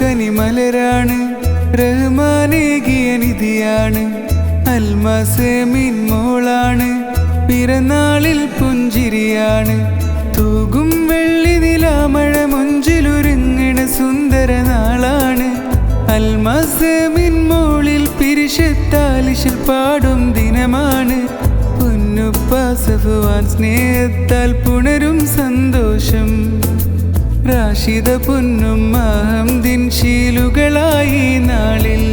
കനിമലരാണ് റഹ്മാനേകിയ നിധിയാണ് അൽമാസേ മിൻമോളാണ് പിറന്നാളിൽ പുഞ്ചിരിയാണ്. തൂകും വെള്ളി നിലാമഴ മുഞ്ചിലൊരുങ്ങണ സുന്ദര നാളാണ്. അൽമാസമിൻ മോളിൽ പിരിശത്താലിശിൽ പാടും ദിനമാണ്. പുന്നുപ്പാസഫുവാൻ സ്നേഹത്താൽ പുണരും സന്തോഷം. രാശിത പൊന്നും അഹം ദിൻശീലുകളായി നാളിൽ.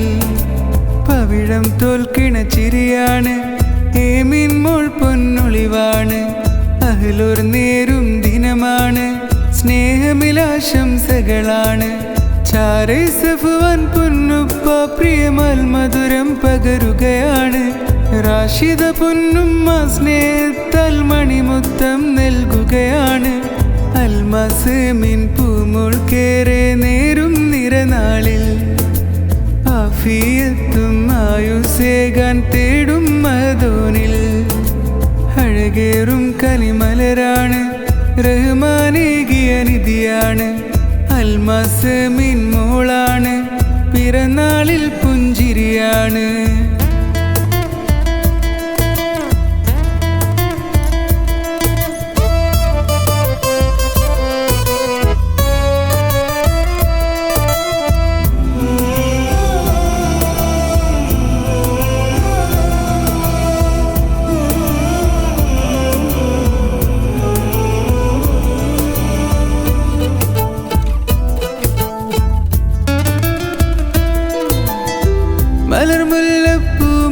പവിഴം തോൽക്കിണ ചിരിയാണ് പൊന്നൊളിവാണ് അഹലോർ നേരും ദിനമാണ് സ്നേഹമിലാശംസകളാണ് ചാരൈ സഫുവാൻ പൊന്നുപ്പ പ്രിയമാൽ മധുരം പകരുകയാണ്. രാശിത പൊന്നുമ്മ സ്നേഹത്താൽ മണിമുത്തം നൽകുകയാണ്. അൽമാസ് പൂമുൾക്കേറെ പൂമോൾ കേറെ നേരും നിരനാളിൽ. ആഫിയത്തും ആയുസേകാൻ തേടും മഹദോനിൽ അഴകേറും കലിമലരാണ് റഹ്മാനേകിയ നിധിയാണ്. അൽമാസ് മോളാണ് പിറന്നാളിൽ പുഞ്ചിരിയാണ്.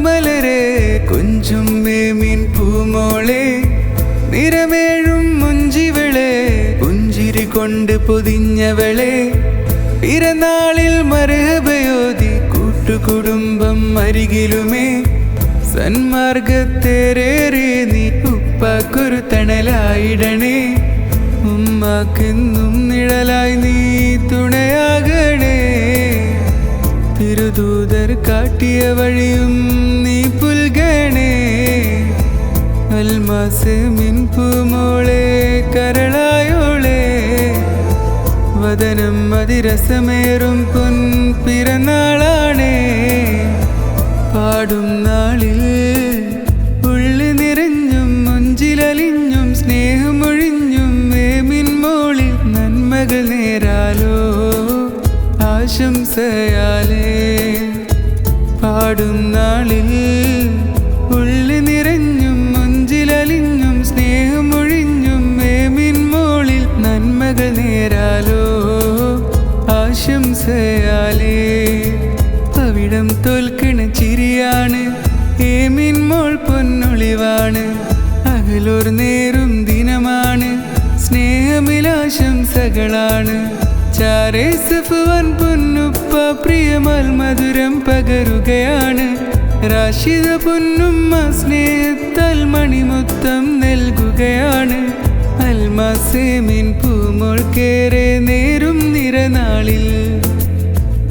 മലരെ കൊഞ്ചും മേമീൻ പൂമോളെ നിരമേഴും മുഞ്ചിവളെ പുഞ്ചിരി കൊണ്ട് പൊതിഞ്ഞവളെ പിറന്നാളിൽ മരഹബയോതി കൂട്ടുകുടുംബം അരികിലുമേ സന്മാർഗത്തേറേറെ നീ ഉപ്പാക്കൊരു തണലായിടണേ. ഉമ്മാക്കെന്നും നിഴലായി നീ തുണയാകണേ. തിരുദൂതർ കാട്ടിയ വഴിയും അൽമാസ് മിൻപുമോളെ കരളായോളെ. വദനം അതിരസമേറും പൊൻ പിറന്നാളാണേ. പാടും നാളിൽ ഉള്ളി നിറഞ്ഞും മുഞ്ചിലലിഞ്ഞും സ്നേഹമൊഴിഞ്ഞും വേമിൻ മോളിൽ നന്മകൾ നേരാലോ ആശംസയാലേ. പാടും നാളിൽ സ്നേഹമിലാശംസകളാണ് ചാരേ സഫുവൻ പൊന്നുപ്പ പ്രിയമൽ മധുരം പകരുകയാണ്. രാശിത പൊന്നുമ്മ സ്നേഹത്താൽ മണിമുത്തം നൽകുകയാണ്. അൽമാസേമിൻ പൂമോൾ നേരും നിരനാളിൽ.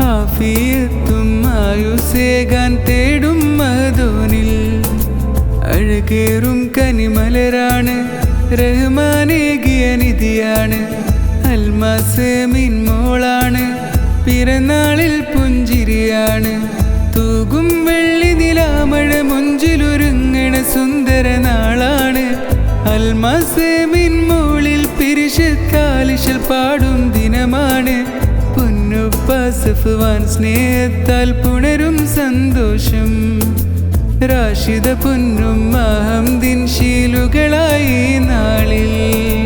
ആഫിയത്തും ആയുസേകാൻ തേടും മഹദോനിൽ. അഴകേറും കനിമലരാണ്. റഹ്മാനേകിയ നിധിയാണ്. അൽമാസ് പിറന്നാളിൽ പുഞ്ചിരിയാണ്. തൂകും വെള്ളി നിലാമഴ മുഞ്ചിലൊരുങ്ങണ സുന്ദര നാളാണ്. അൽമാസ് മിൻ മോളിൽ പിരിശത്താലിശൽ പാടും ദിനമാണ്. പൊന്നുപ്പ സ്നേഹത്താൽ പുണരും സന്തോഷം. രാശിത പൊന്നും മഹം ദിൻശീലുകളായി നാളിൽ.